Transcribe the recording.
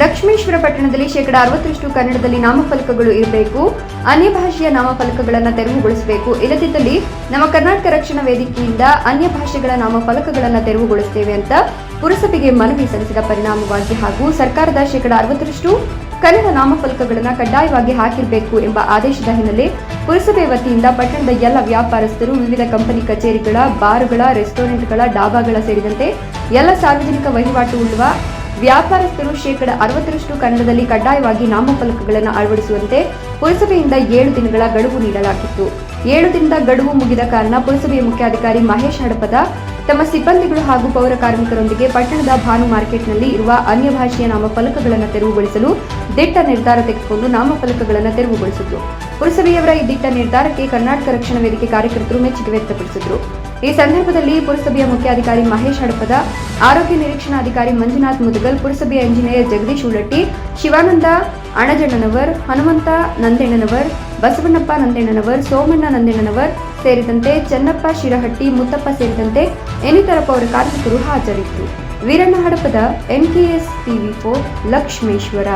ಲಕ್ಷ್ಮೇಶ್ವರ ಪಟ್ಟಣದಲ್ಲಿ ಶೇಕಡ ಅರವತ್ತರಷ್ಟು ಕನ್ನಡದಲ್ಲಿ ನಾಮಫಲಕಗಳು ಇರಬೇಕು. ಅನ್ಯ ಭಾಷೆಯ ನಾಮಫಲಕಗಳನ್ನು ತೆರವುಗೊಳಿಸಬೇಕು. ಇಲ್ಲದಿದ್ದಲ್ಲಿ ನಮ್ಮ ಕರ್ನಾಟಕ ರಕ್ಷಣಾ ವೇದಿಕೆಯಿಂದ ಅನ್ಯ ಭಾಷೆಗಳ ನಾಮಫಲಕಗಳನ್ನು ತೆರವುಗೊಳಿಸುತ್ತೇವೆ ಅಂತ ಪುರಸಭೆಗೆ ಮನವಿ ಸಲ್ಲಿಸಿದ ಪರಿಣಾಮವಾಗಿ ಹಾಗೂ ಸರ್ಕಾರದ ಶೇಕಡ ಅರವತ್ತರಷ್ಟು ಕನ್ನಡ ನಾಮಫಲಕಗಳನ್ನು ಕಡ್ಡಾಯವಾಗಿ ಹಾಕಿರಬೇಕು ಎಂಬ ಆದೇಶದ ಹಿನ್ನೆಲೆ ಪುರಸಭೆ ವತಿಯಿಂದ ಪಟ್ಟಣದ ಎಲ್ಲ ವ್ಯಾಪಾರಸ್ಥರು, ವಿವಿಧ ಕಂಪನಿ ಕಚೇರಿಗಳ, ಬಾರ್ಗಳ, ರೆಸ್ಟೋರೆಂಟ್ಗಳ ಡಾಬಾಗಳ ಸೇರಿದಂತೆ ಎಲ್ಲ ಸಾರ್ವಜನಿಕ ವಹಿವಾಟು ಉಳ್ಳುವ ವ್ಯಾಪಾರಸ್ಥರು ಶೇಕಡ ಅರವತ್ತರಷ್ಟು ಕನ್ನಡದಲ್ಲಿ ಕಡ್ಡಾಯವಾಗಿ ನಾಮಫಲಕಗಳನ್ನು ಅಳವಡಿಸುವಂತೆ ಪುರಸಭೆಯಿಂದ ಏಳು ದಿನಗಳ ಗಡುವು ನೀಡಲಾಗಿತ್ತು. ಏಳು ದಿನದ ಗಡುವು ಮುಗಿದ ಕಾರಣ ಪುರಸಭೆಯ ಮುಖ್ಯಾಧಿಕಾರಿ ಮಹೇಶ್ ಹಡಪದ ತಮ್ಮ ಸಿಬ್ಬಂದಿಗಳು ಹಾಗೂ ಪೌರ ಕಾರ್ಮಿಕರೊಂದಿಗೆ ಪಟ್ಟಣದ ಭಾನು ಮಾರ್ಕೆಟ್ನಲ್ಲಿ ಇರುವ ಅನ್ಯ ಭಾಷೆಯ ನಾಮಫಲಕಗಳನ್ನು ತೆರವುಗೊಳಿಸಲು ದಿಟ್ಟ ನಿರ್ಧಾರ ತೆಗೆದುಕೊಂಡು ನಾಮಫಲಕಗಳನ್ನು ತೆರವುಗೊಳಿಸಿದ್ರು. ಪುರಸಭೆಯವರ ಈ ದಿಟ್ಟ ನಿರ್ಧಾರಕ್ಕೆ ಕರ್ನಾಟಕ ರಕ್ಷಣಾ ವೇದಿಕೆ ಕಾರ್ಯಕರ್ತರು ಮೆಚ್ಚುಗೆ ವ್ಯಕ್ತಪಡಿಸಿದರು. ಈ ಸಂದರ್ಭದಲ್ಲಿ ಪುರಸಭೆಯ ಮುಖ್ಯಾಧಿಕಾರಿ ಮಹೇಶ್ ಹಡಪದ, ಆರೋಗ್ಯ ನಿರೀಕ್ಷಣಾಧಿಕಾರಿ ಮಂಜುನಾಥ್ ಮುದಗಲ್, ಪುರಸಭೆಯ ಇಂಜಿನಿಯರ್ ಜಗದೀಶ್ ಉಳಟ್ಟಿ ಶಿವಾನಂದ ಅಣಜಣ್ಣನವರ್, ಹನುಮಂತ ನಂದೆಣ್ಣನವರ್ ಬಸವಣ್ಣಪ್ಪ ನಂದೇಣ್ಣನವರ್ ಸೋಮಣ್ಣ ನಂದೇಣ್ಣನವರ್ ಸೇರಿದಂತೆ ಚನ್ನಪ್ಪ, ಶಿರಹಟ್ಟಿ, ಮುತ್ತಪ್ಪ ಸೇರಿದಂತೆ ಇನ್ನಿತರ ಪೌರ ಕಾರ್ಮಿಕರು ಹಾಜರಿತ್ತು Veeranna Hadapada NKS TV four Lakshmeshwar.